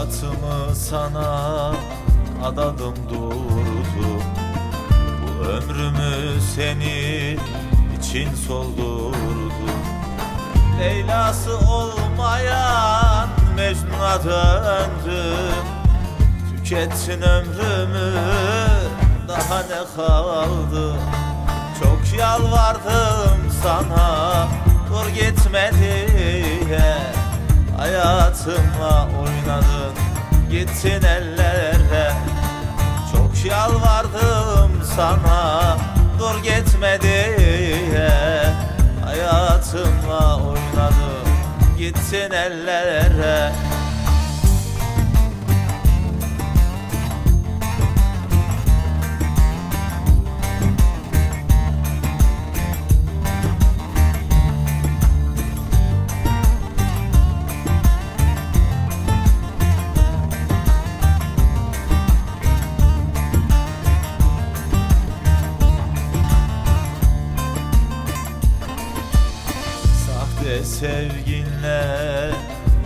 Hayatımı sana adadım durdum Bu ömrümü senin için soldurdum Leyla'sı olmayan Mecnun'a döndüm. Tükettin ömrümü daha ne kaldı? Çok yalvardım sana dur gitme diye Hayatımla oynadın gittin ellere Çok yalvardım sana dur gitme diye. Hayatımla oynadın gittin ellere Sahte sevginle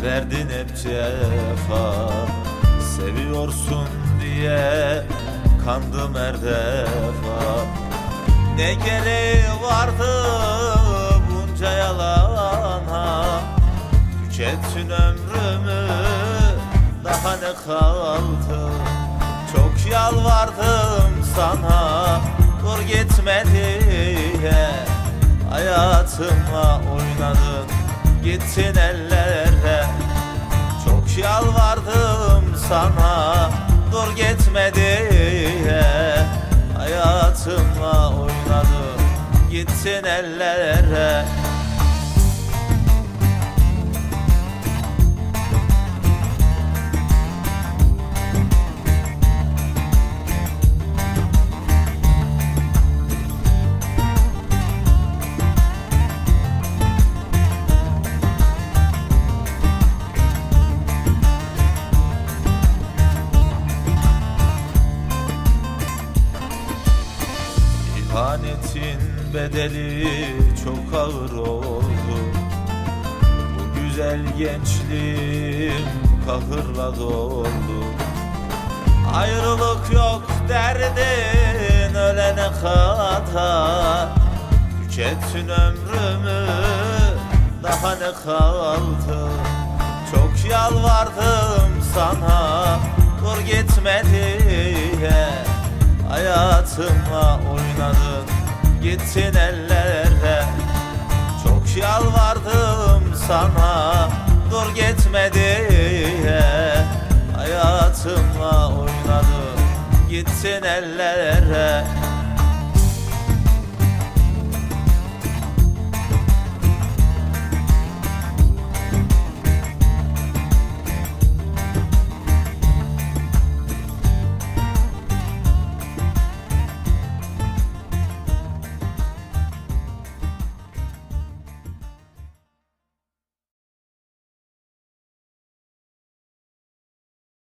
verdin hep cefa Seviyorsun diye kandım her defa. Ne gereği vardı bunca yalana? Tükettin ömrümü daha ne kaldı? Çok yalvardım sana dur gitme diye Hayatımla oynadın. Gittin ellere Çok yalvardım sana. Dur gitme diye. Hayatımla oynadın. Gittin ellere bedeli çok ağır oldu. Bu güzel gençliğim kahırla doldu. Ayrılık yok derdin ölene kadar. Tükettin ömrümü daha ne kaldı? Çok yalvardım sana dur gitme diye. Hayatımla oynadın gittin ellere Çok yalvardım sana dur gitme diye. Hayatımla oynadın gittin ellere